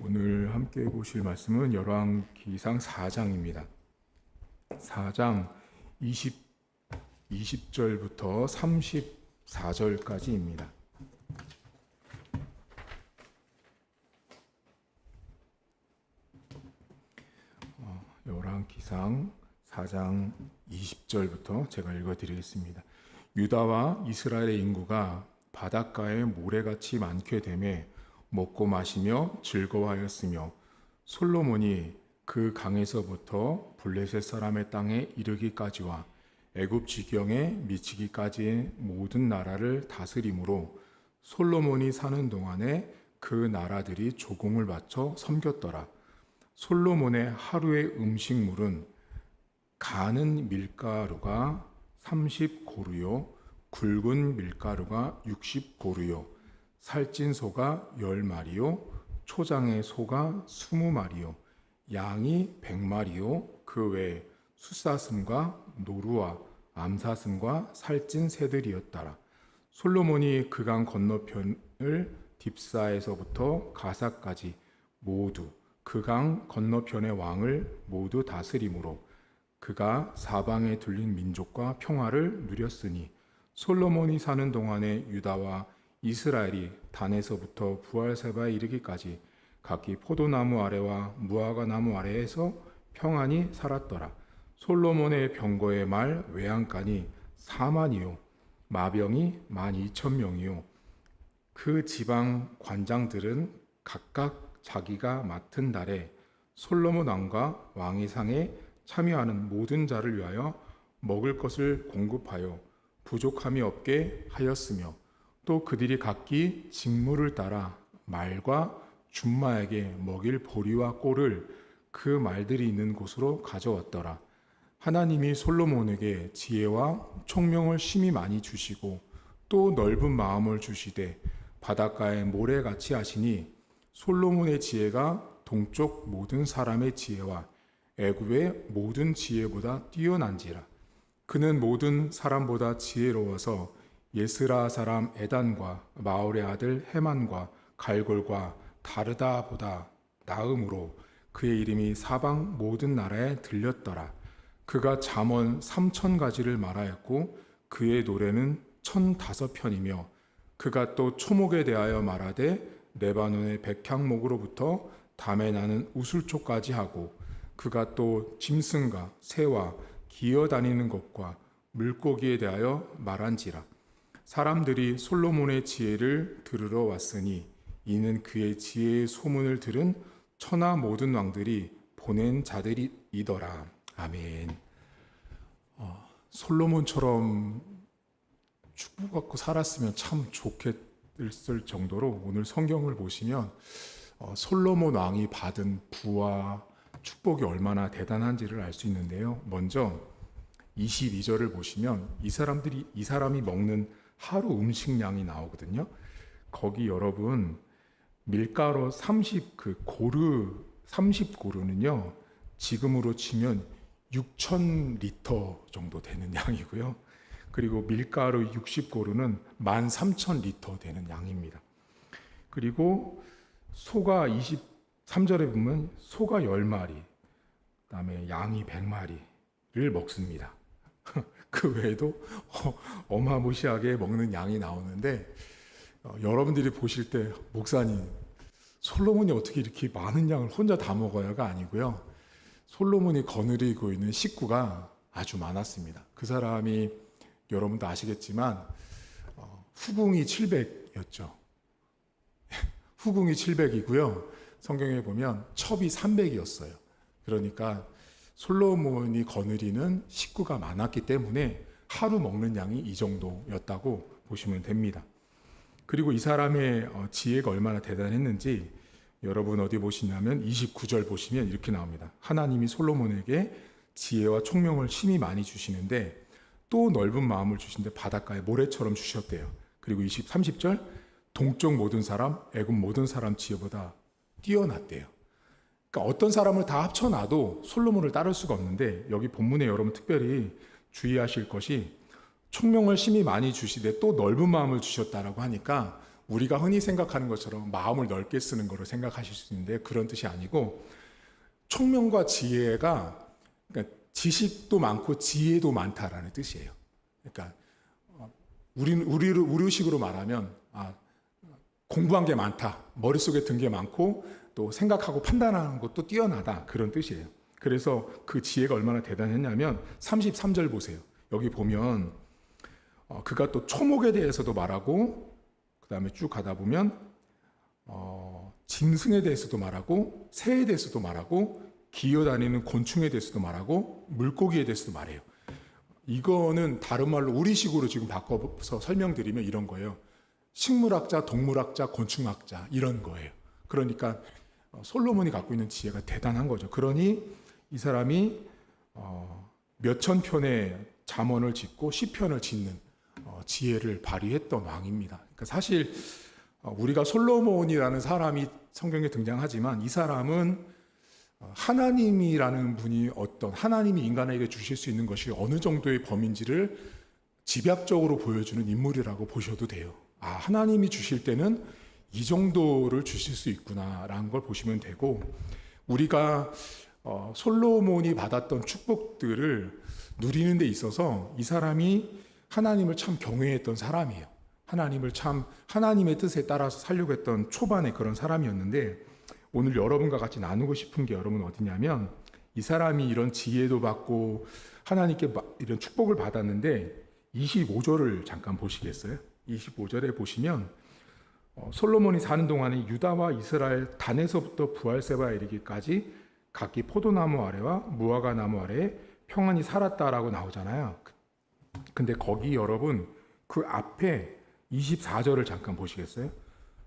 오늘 함께 보실 말씀은 열왕기상 4장입니다. 4장 20 20절부터 34절까지입니다. 어, 열왕기상 4장 20절부터 제가 읽어 드리겠습니다. 유다와 이스라엘의 인구가 바닷가에 모래같이 많게 되매 먹고 마시며 즐거워하였으며 솔로몬이 그 강에서부터 블레셋 사람의 땅에 이르기까지와 애굽 지경에 미치기까지의 모든 나라를 다스림으로 솔로몬이 사는 동안에 그 나라들이 조공을 바쳐 섬겼더라. 솔로몬의 하루의 음식물은 가는 밀가루가 30고루요, 굵은 밀가루가 60고루요, 살찐 소가 10마리요, 초장의 소가 20마리요, 양이 100마리요, 그 외에 숫사슴과 노루와 암사슴과 살찐 새들이었더라. 솔로몬이 그강 건너편을 딥사에서부터 가사까지 모두 그강 건너편의 왕을 모두 다스림으로 그가 사방에 둘린 민족과 평화를 누렸으니 솔로몬이 사는 동안에 유다와 이스라엘이 단에서부터 부활세바에 이르기까지 각기 포도나무 아래와 무화과 나무 아래에서 평안히 살았더라. 솔로몬의 병거의 말 외양간이 4만이요 마병이 1만 2천 명이요 그 지방 관장들은 각각 자기가 맡은 달에 솔로몬 왕과 왕의 상에 참여하는 모든 자를 위하여 먹을 것을 공급하여 부족함이 없게 하였으며 또 그들이 각기 직무를 따라 말과 준마에게 먹일 보리와 꼴을 그 말들이 있는 곳으로 가져왔더라. 하나님이 솔로몬에게 지혜와 총명을 심히 많이 주시고 또 넓은 마음을 주시되 바닷가에 모래같이 하시니 솔로몬의 지혜가 동쪽 모든 사람의 지혜와 애굽의 모든 지혜보다 뛰어난지라 그는 모든 사람보다 지혜로워서 예스라 사람 에단과 마올의 아들 헤만과 갈골과 다르다보다 나음으로 그의 이름이 사방 모든 나라에 들렸더라. 그가 잠언 삼천 가지를 말하였고 그의 노래는 천 다섯 편이며 그가 또 초목에 대하여 말하되 레바논의 백향목으로부터 담에 나는 우술초까지 하고 그가 또 짐승과 새와 기어 다니는 것과 물고기에 대하여 말한지라 사람들이 솔로몬의 지혜를 들으러 왔으니 이는 그의 지혜의 소문을 들은 천하 모든 왕들이 보낸 자들이더라 아멘. 어, 솔로몬처럼 축복 갖고 살았으면 참 좋겠을 정도로 오늘 성경을 보시면 어, 솔로몬 왕이 받은 부와 축복이 얼마나 대단한지를 알 수 있는데요. 먼저 22절을 보시면 이 사람들이 이 사람이 먹는 하루 음식량이 나오거든요. 거기 여러분 밀가루 30 그 고르 30 고르는요. 지금으로 치면 6천 리터 정도 되는 양이고요. 그리고 밀가루 60 고르는 13,000 리터 되는 양입니다. 그리고 소가 23절에 보면 소가 10마리, 그다음에 양이 100마리를 먹습니다. 그 외에도 어마무시하게 먹는 양이 나오는데 어, 여러분들이 보실 때 목사님 솔로몬이 어떻게 이렇게 많은 양을 혼자 다 먹어야가 아니고요. 솔로몬이 거느리고 있는 식구가 아주 많았습니다. 그 사람이 여러분도 아시겠지만 어, 후궁이 700이었죠. 후궁이 700이고요. 성경에 보면 첩이 300이었어요. 그러니까 솔로몬이 거느리는 식구가 많았기 때문에 하루 먹는 양이 이 정도였다고 보시면 됩니다. 그리고 이 사람의 어, 지혜가 얼마나 대단했는지 여러분 어디 보시냐면 29절 보시면 이렇게 나옵니다. 하나님이 솔로몬에게 지혜와 총명을 심히 많이 주시는데 또 넓은 마음을 주신데 바닷가에 모래처럼 주셨대요. 그리고 20, 30절 동쪽 모든 사람, 애굽 모든 사람 지혜보다 뛰어났대요. 그러니까 어떤 사람을 다 합쳐놔도 솔로몬을 따를 수가 없는데 여기 본문에 여러분 특별히 주의하실 것이 총명을 심히 많이 주시되 또 넓은 마음을 주셨다라고 하니까 우리가 흔히 생각하는 것처럼 마음을 넓게 쓰는 거로 생각하실 수 있는데 그런 뜻이 아니고 총명과 지혜가 그러니까 지식도 많고 지혜도 많다라는 뜻이에요. 그러니까 어, 우리 우리 우리식으로 말하면 아, 공부한 게 많다, 머릿속에 든 게 많고 또 생각하고 판단하는 것도 뛰어나다 그런 뜻이에요. 그래서 그 지혜가 얼마나 대단했냐면 33절 보세요. 여기 보면 어, 그가 또 초목에 대해서도 말하고 그 다음에 쭉 가다 보면 어, 짐승에 대해서도 말하고 새에 대해서도 말하고 기어다니는 곤충에 대해서도 말하고 물고기에 대해서도 말해요. 이거는 다른 말로 우리식으로 지금 바꿔서 설명드리면 이런 거예요. 식물학자, 동물학자, 곤충학자 이런 거예요. 그러니까 어, 솔로몬이 갖고 있는 지혜가 대단한 거죠. 그러니 이 사람이 어, 몇천 편의 잠언을 짓고 시편을 짓는 어, 지혜를 발휘했던 왕입니다. 그러니까 사실 어, 우리가 솔로몬이라는 사람이 성경에 등장하지만 이 사람은 어, 하나님이라는 분이 어떤 하나님이 인간에게 주실 수 있는 것이 어느 정도의 범인지를 집약적으로 보여주는 인물이라고 보셔도 돼요. 아, 하나님이 주실 때는 이 정도를 주실 수 있구나라는 걸 보시면 되고 우리가 어, 솔로몬이 받았던 축복들을 누리는 데 있어서 이 사람이 하나님을 참 경외했던 사람이에요. 하나님을 참 하나님의 뜻에 따라서 살려고 했던 초반에 그런 사람이었는데 오늘 여러분과 같이 나누고 싶은 게 여러분 어디냐면 이 사람이 이런 지혜도 받고 하나님께 이런 축복을 받았는데 25절을 잠깐 보시겠어요? 25절에 보시면 어, 솔로몬이 사는 동안에 유다와 이스라엘 단에서부터 부할세바에 이르기까지 각기 포도나무 아래와 무화과 나무 아래에 평안히 살았다라고 나오잖아요. 근데 거기 여러분 그 앞에 24절을 잠깐 보시겠어요?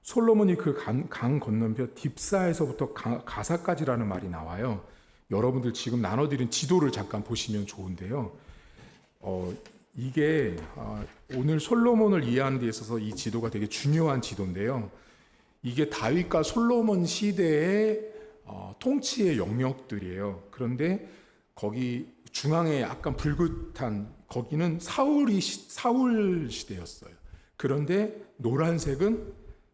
솔로몬이 그 강 건너편 딥사에서부터 가, 가사까지라는 말이 나와요. 여러분들 지금 나눠드린 지도를 잠깐 보시면 좋은데요. 어, 이게 어, 오늘 솔로몬을 이해하는 데 있어서 이 지도가 되게 중요한 지도인데요. 이게 다윗과 솔로몬 시대의 어, 통치의 영역들이에요. 그런데 거기 중앙에 약간 불긋한 거기는 사울이 사울 시대였어요. 그런데 노란색은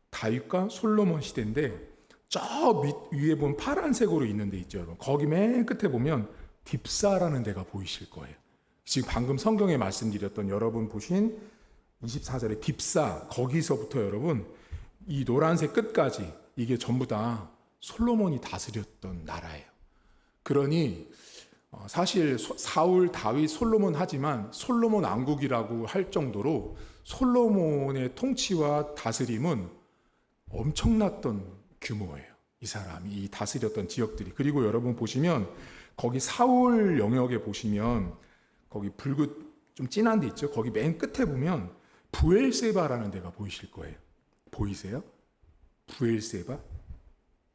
다윗과 솔로몬 시대인데 저 밑 위에 보면 파란색으로 있는 데 있죠, 여러분. 거기 맨 끝에 보면 딥사라는 데가 보이실 거예요. 지금 방금 성경에 말씀드렸던 여러분 보신 24절의 딥사 거기서부터 여러분 이 노란색 끝까지 이게 전부 다 솔로몬이 다스렸던 나라예요. 그러니 어, 사실 사울, 다윗, 솔로몬 하지만 솔로몬 왕국이라고 할 정도로 솔로몬의 통치와 다스림은 엄청났던 규모예요. 이 사람이 이 다스렸던 지역들이 그리고 여러분 보시면 거기 사울 영역에 보시면 거기 붉은 좀 진한 데 있죠. 거기 맨 끝에 보면 부엘세바라는 데가 보이실 거예요. 보이세요? 부엘세바?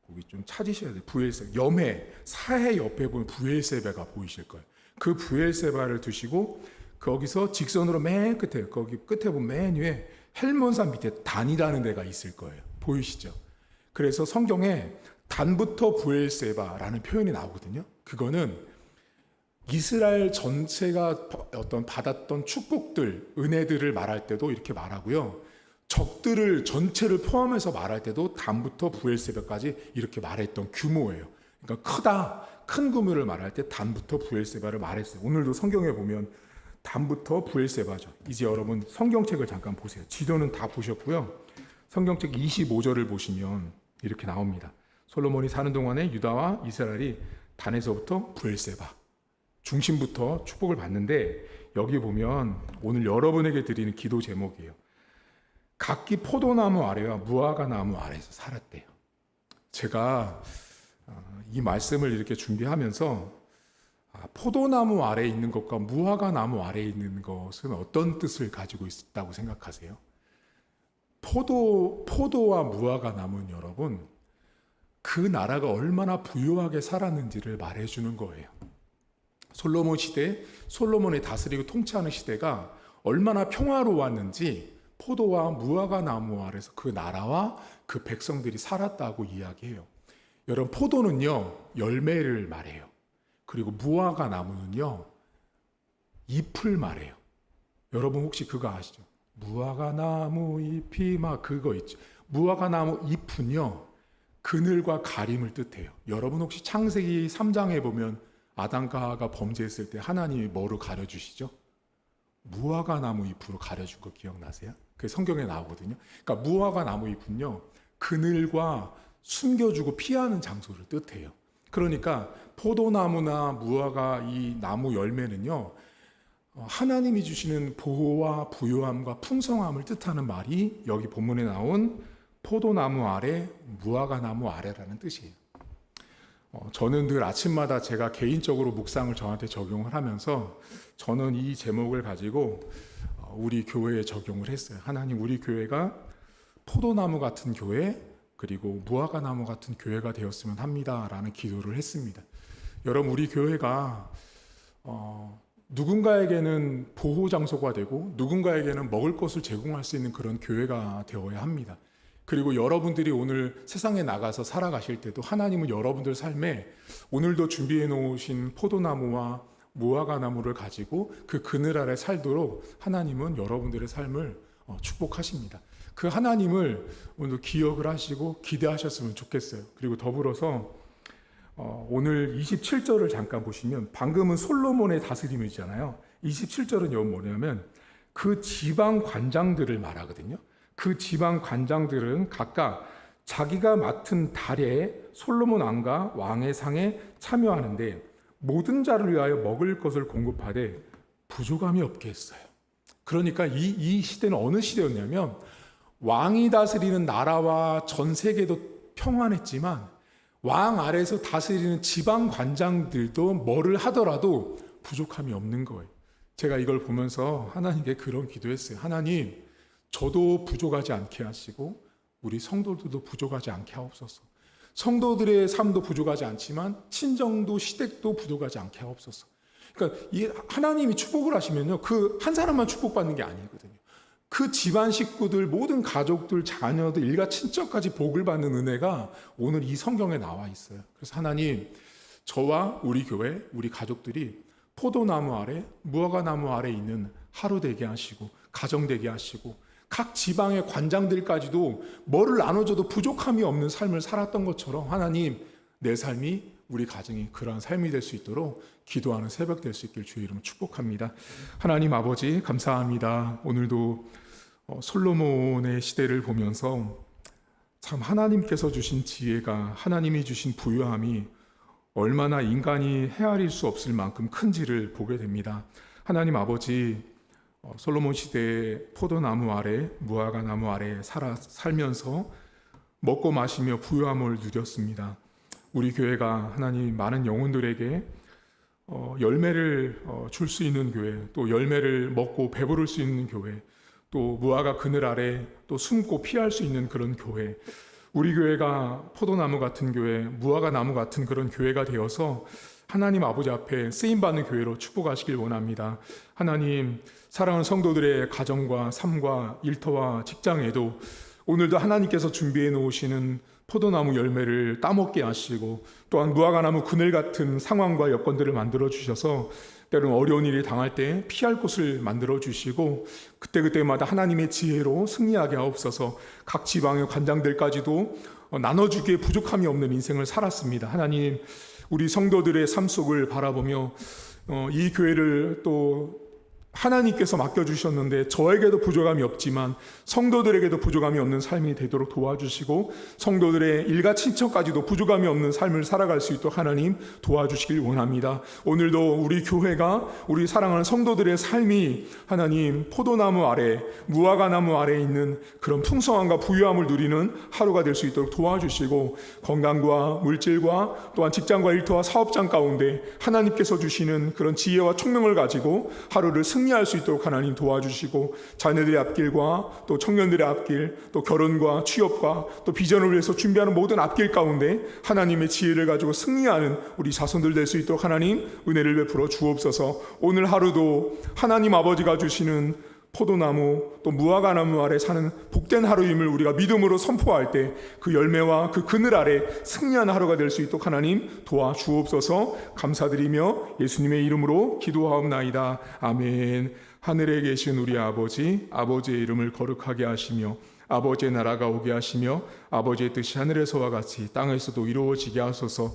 거기 좀 찾으셔야 돼요. 부엘세 염해 사해 옆에 보면 부엘세바가 보이실 거예요. 그 부엘세바를 두시고 거기서 직선으로 맨 끝에 거기 끝에 보면 맨 위에 헬몬산 밑에 단이라는 데가 있을 거예요. 보이시죠? 그래서 성경에 단부터 부엘세바라는 표현이 나오거든요. 그거는 이스라엘 전체가 어떤 받았던 축복들, 은혜들을 말할 때도 이렇게 말하고요. 적들을 전체를 포함해서 말할 때도 단부터 부엘세바까지 이렇게 말했던 규모예요. 그러니까 크다, 큰 규모를 말할 때 단부터 부엘세바를 말했어요. 오늘도 성경에 보면 단부터 부엘세바죠. 이제 여러분 성경책을 잠깐 보세요. 지도는 다 보셨고요. 성경책 25절을 보시면 이렇게 나옵니다. 솔로몬이 사는 동안에 유다와 이스라엘이 단에서부터 부엘세바 중심부터 축복을 받는데 여기 보면 오늘 여러분에게 드리는 기도 제목이에요. 각기 포도나무 아래와 무화과 나무 아래에서 살았대요. 제가 어, 이 말씀을 이렇게 준비하면서 아, 포도나무 아래에 있는 것과 무화과 나무 아래에 있는 것은 어떤 뜻을 가지고 있다고 생각하세요? 포도, 포도와 무화과 나무는 여러분, 그 나라가 얼마나 부유하게 살았는지를 말해주는 거예요. 솔로몬 시대, 솔로몬의 다스리고 통치하는 시대가 얼마나 평화로웠는지 포도와 무화과 나무 아래서 그 나라와 그 백성들이 살았다고 이야기해요. 여러분, 포도는요, 열매를 말해요. 그리고 무화과 나무는요, 잎을 말해요. 여러분 혹시 그거 아시죠? 무화과 나무 잎이 막 그거 있죠. 무화과 나무 잎은요 그늘과 가림을 뜻해요. 여러분 혹시 창세기 3장에 보면 아담과 범죄했을 때 하나님이 뭐로 가려주시죠? 무화과 나무 잎으로 가려준 거 기억나세요? 그 성경에 나오거든요. 그러니까 무화과 나무 잎은요 그늘과 숨겨주고 피하는 장소를 뜻해요. 그러니까 포도나무나 무화과 이 나무 열매는요 어, 하나님이 주시는 보호와 부요함과 풍성함을 뜻하는 말이 여기 본문에 나온 포도나무 아래 무화과 나무 아래라는 뜻이에요. 어, 저는 늘 아침마다 제가 개인적으로 묵상을 저한테 적용을 하면서 저는 이 제목을 가지고 어, 우리 교회에 적용을 했어요. 하나님 우리 교회가 포도나무 같은 교회 그리고 무화과 나무 같은 교회가 되었으면 합니다라는 기도를 했습니다. 여러분 우리 교회가 어, 누군가에게는 보호 장소가 되고 누군가에게는 먹을 것을 제공할 수 있는 그런 교회가 되어야 합니다. 그리고 여러분들이 오늘 세상에 나가서 살아가실 때도 하나님은 여러분들 삶에 오늘도 준비해 놓으신 포도나무와 무화과 나무를 가지고 그 그늘 아래 살도록 하나님은 여러분들의 삶을 어, 축복하십니다. 그 하나님을 오늘 기억을 하시고 기대하셨으면 좋겠어요. 그리고 더불어서 어, 오늘 27절을 잠깐 보시면 방금은 솔로몬의 다스림이잖아요. 27절은 여기 뭐냐면 그 지방 관장들을 말하거든요. 그 지방 관장들은 각각 자기가 맡은 달에 솔로몬 왕과 왕의 상에 참여하는데 모든 자를 위하여 먹을 것을 공급하되 부족함이 없게 했어요. 그러니까 이, 이 시대는 어느 시대였냐면 왕이 다스리는 나라와 전 세계도 평안했지만 왕 아래에서 다스리는 지방 관장들도 뭐를 하더라도 부족함이 없는 거예요. 제가 이걸 보면서 하나님께 그런 기도했어요. 하나님, 저도 부족하지 않게 하시고 우리 성도들도 부족하지 않게 하옵소서. 성도들의 삶도 부족하지 않지만 친정도 시댁도 부족하지 않게 하옵소서. 그러니까 이 하나님이 축복을 하시면요, 그 한 사람만 축복받는 게 아니거든요. 그 집안 식구들, 모든 가족들, 자녀들, 일가 친척까지 복을 받는 은혜가 오늘 이 성경에 나와 있어요. 그래서 하나님, 저와 우리 교회, 우리 가족들이 포도나무 아래, 무화과 나무 아래 있는 하루 되게 하시고, 가정 되게 하시고, 각 지방의 관장들까지도 뭐를 나눠줘도 부족함이 없는 삶을 살았던 것처럼 하나님, 내 삶이 우리 가정이 그러한 삶이 될 수 있도록 기도하는 새벽 될 수 있길 주의 이름 축복합니다. 하나님 아버지 감사합니다. 오늘도 어, 솔로몬의 시대를 보면서 참 하나님께서 주신 지혜가 하나님이 주신 부유함이 얼마나 인간이 헤아릴 수 없을 만큼 큰지를 보게 됩니다. 하나님 아버지 어, 솔로몬 시대의 포도나무 아래 무화과 나무 아래 살아 살면서 먹고 마시며 부유함을 누렸습니다. 우리 교회가 하나님 많은 영혼들에게 어, 열매를 어, 줄수 있는 교회, 또 열매를 먹고 배부를 수 있는 교회, 또 무화과 그늘 아래 또 숨고 피할 수 있는 그런 교회. 우리 교회가 포도나무 같은 교회, 무화과 나무 같은 그런 교회가 되어서 하나님 아버지 앞에 쓰임 받는 교회로 축복하시길 원합니다. 하나님 사랑하는 성도들의 가정과 삶과 일터와 직장에도 오늘도 하나님께서 준비해 놓으시는 포도나무 열매를 따먹게 하시고 또한 무화과나무 그늘 같은 상황과 여건들을 만들어 주셔서 때로는 어려운 일이 당할 때 피할 곳을 만들어 주시고 그때그때마다 하나님의 지혜로 승리하게 하옵소서 각 지방의 관장들까지도 어, 나눠주기에 부족함이 없는 인생을 살았습니다. 하나님 우리 성도들의 삶 속을 바라보며 어, 이 교회를 또 하나님께서 맡겨주셨는데 저에게도 부족함이 없지만 성도들에게도 부족함이 없는 삶이 되도록 도와주시고 성도들의 일가 친척까지도 부족함이 없는 삶을 살아갈 수 있도록 하나님 도와주시길 원합니다. 오늘도 우리 교회가 우리 사랑하는 성도들의 삶이 하나님 포도나무 아래 무화과 나무 아래 있는 그런 풍성함과 부유함을 누리는 하루가 될 수 있도록 도와주시고 건강과 물질과 또한 직장과 일터와 사업장 가운데 하나님께서 주시는 그런 지혜와 총명을 가지고 하루를 승 승리할 수 있도록 하나님 도와주시고 자녀들의 앞길과 또 청년들의 앞길 또 결혼과 취업과 또 비전을 위해서 준비하는 모든 앞길 가운데 하나님의 지혜를 가지고 승리하는 우리 자손들 될 수 있도록 하나님 은혜를 베풀어 주옵소서. 오늘 하루도 하나님 아버지가 주시는 포도나무 또 무화과나무 아래 사는 복된 하루임을 우리가 믿음으로 선포할 때 그 열매와 그 그늘 아래 승리하는 하루가 될 수 있도록 하나님 도와 주옵소서 감사드리며 예수님의 이름으로 기도하옵나이다. 아멘. 하늘에 계신 우리 아버지 아버지의 이름을 거룩하게 하시며 아버지의 나라가 오게 하시며 아버지의 뜻이 하늘에서와 같이 땅에서도 이루어지게 하소서